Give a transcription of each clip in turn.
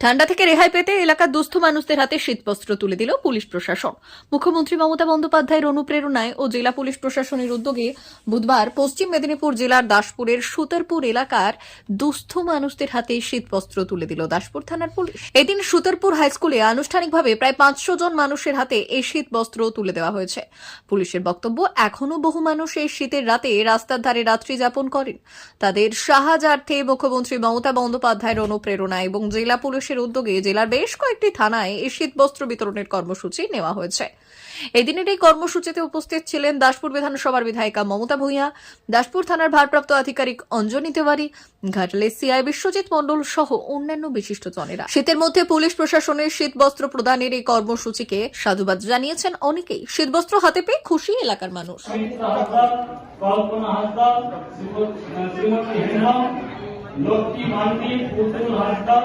ঠান্ডা থেকে রেহাই পেতে এলাকার দুস্থ মানুষদের হাতে শীতবস্ত্র তুলে দিল পুলিশ প্রশাসন। মুখ্যমন্ত্রী মমতা বন্দ্যোপাধ্যায়ের অনুপ্রেরণায় ও জেলা পুলিশ প্রশাসনের উদ্যোগে বুধবার পশ্চিম মেদিনীপুর জেলার দাসপুরের সুতারপুর এলাকার দুস্থ মানুষদের হাতে শীতবস্ত্র তুলে দিল দাসপুর থানার পুলিশ। এদিন সুতারপুর হাইস্কুলে আনুষ্ঠানিকভাবে প্রায় পাঁচশো জন মানুষের হাতে এই শীতবস্ত্র তুলে দেওয়া হয়েছে। পুলিশের বক্তব্য, এখনও বহু মানুষ এই শীতের রাতে রাস্তার ধারে রাত্রি যাপন করেন। তাদের সাহায্যার্থে মুখ্যমন্ত্রী মমতা বন্দ্যোপাধ্যায়ের অনুপ্রেরণা এবং জেলা পুলিশের উদ্যোগে জেলার বেশ কয়েকটি থানায় এই শীতবস্ত্র বিতরণের কর্মসূচি নেওয়া হয়েছে। এদিনের এই কর্মসূচিতে উপস্থিত ছিলেন দাসপুর বিধানসভার বিধায়িকা মমতা ভূঁইয়া, দাসপুর থানার ভারপ্রাপ্ত আধিকারিক অঞ্জনী তেওয়ারি ঘাটালের সিআই বিশ্বজিৎ মণ্ডল সহ অন্যান্য বিশিষ্টজনেরা। শীতের মধ্যে পুলিশ প্রশাসনের শীতবস্ত্র প্রদানের এই কর্মসূচিকে সাধুবাদ জানিয়েছেন অনেকেই। শীতবস্ত্র হাতে পেয়ে খুশি এলাকার মানুষ। কল্পনা হাসদার শ্রীমতী লক্ষ্মী মান্ডি পুতুল হাসদার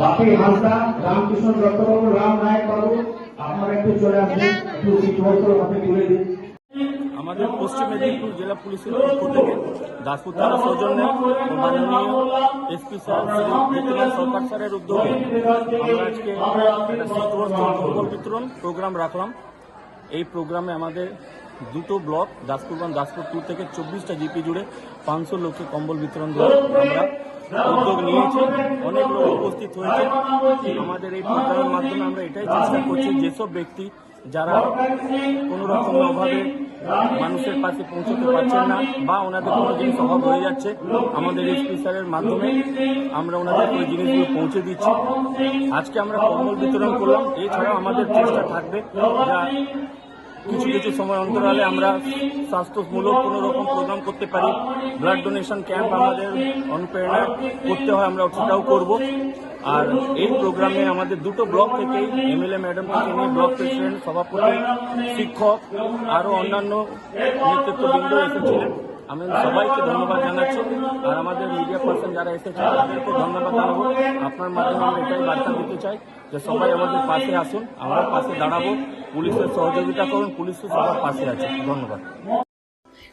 বাপি হালদা রামকৃষ্ণ দত্তবাবু, রাম নায়ক বাবু, আপনারা একটু চলে আসুন একটু বছর হাতে তুলে দিন। আমাদের পশ্চিম মেদিনীপুর জেলা পুলিশের পক্ষ থেকে দাসপুর থানা সৌজন্যে মাননীয় এসপি স্যার সরকার স্যারের উদ্যোগে আমরা আজকে একটা শীতবস্ত্র বিতরণ প্রোগ্রাম রাখলাম। এই প্রোগ্রামে আমাদের দুটো block, Daspur one, Daspur two থেকে চব্বিশটা জিপি জুড়ে পাঁচশো লোককে কম্বল বিতরণ দেওয়ার আমরা উদ্যোগ নিয়েছি। অনেক লোক উপস্থিত হয়েছে। আমাদের এই প্রোগ্রামের মাধ্যমে আমরা এটাই চেষ্টা করছি, যেসব ব্যক্তি যারা কোনো রকম অভাবে মানুষের পাশে পৌঁছতে পারছেন না বা ওনাদের কোনো জিনিস অভাব হয়ে যাচ্ছে, আমাদের এসপি স্যারের মাধ্যমে আমরা ওনাদের ওই জিনিসগুলো পৌঁছে দিচ্ছি। আজকে আমরা কম্বল বিতরণ করলাম। এছাড়াও আমাদের চেষ্টা থাকবে যা কিছু কিছু সময় অন্তরালে আমরা স্বাস্থ্যমূলক কোনো রকম প্রোগ্রাম করতে পারি। ব্লাড ডোনেশন ক্যাম্প আমাদের অনুপ্রেরণা করতে হয়, আমরা সেটাও করব। আর এই প্রোগ্রামে আমাদের দুটো ব্লক থেকেই এমএলএ ম্যাডাম থেকে নিয়ে ব্লক প্রেসিডেন্ট সভাপতি, শিক্ষক আরও অন্যান্য নেতৃত্ববৃন্দ এসেছিলেন। আমি সবাইকে ধন্যবাদ জানাচ্ছি আর আমাদের মিডিয়া পার্সন যারা এসেছে, তাদেরকে ধন্যবাদ জানাব। আপনার মাধ্যমে আমরা এটাই বার্তা দিতে চাই যে সবাই আমাদের পাশে আসুন, আমরা পাশে দাঁড়াবো। পুলিশের সহযোগিতা করুন, পুলিশও সবার পাশে আছে। ধন্যবাদ।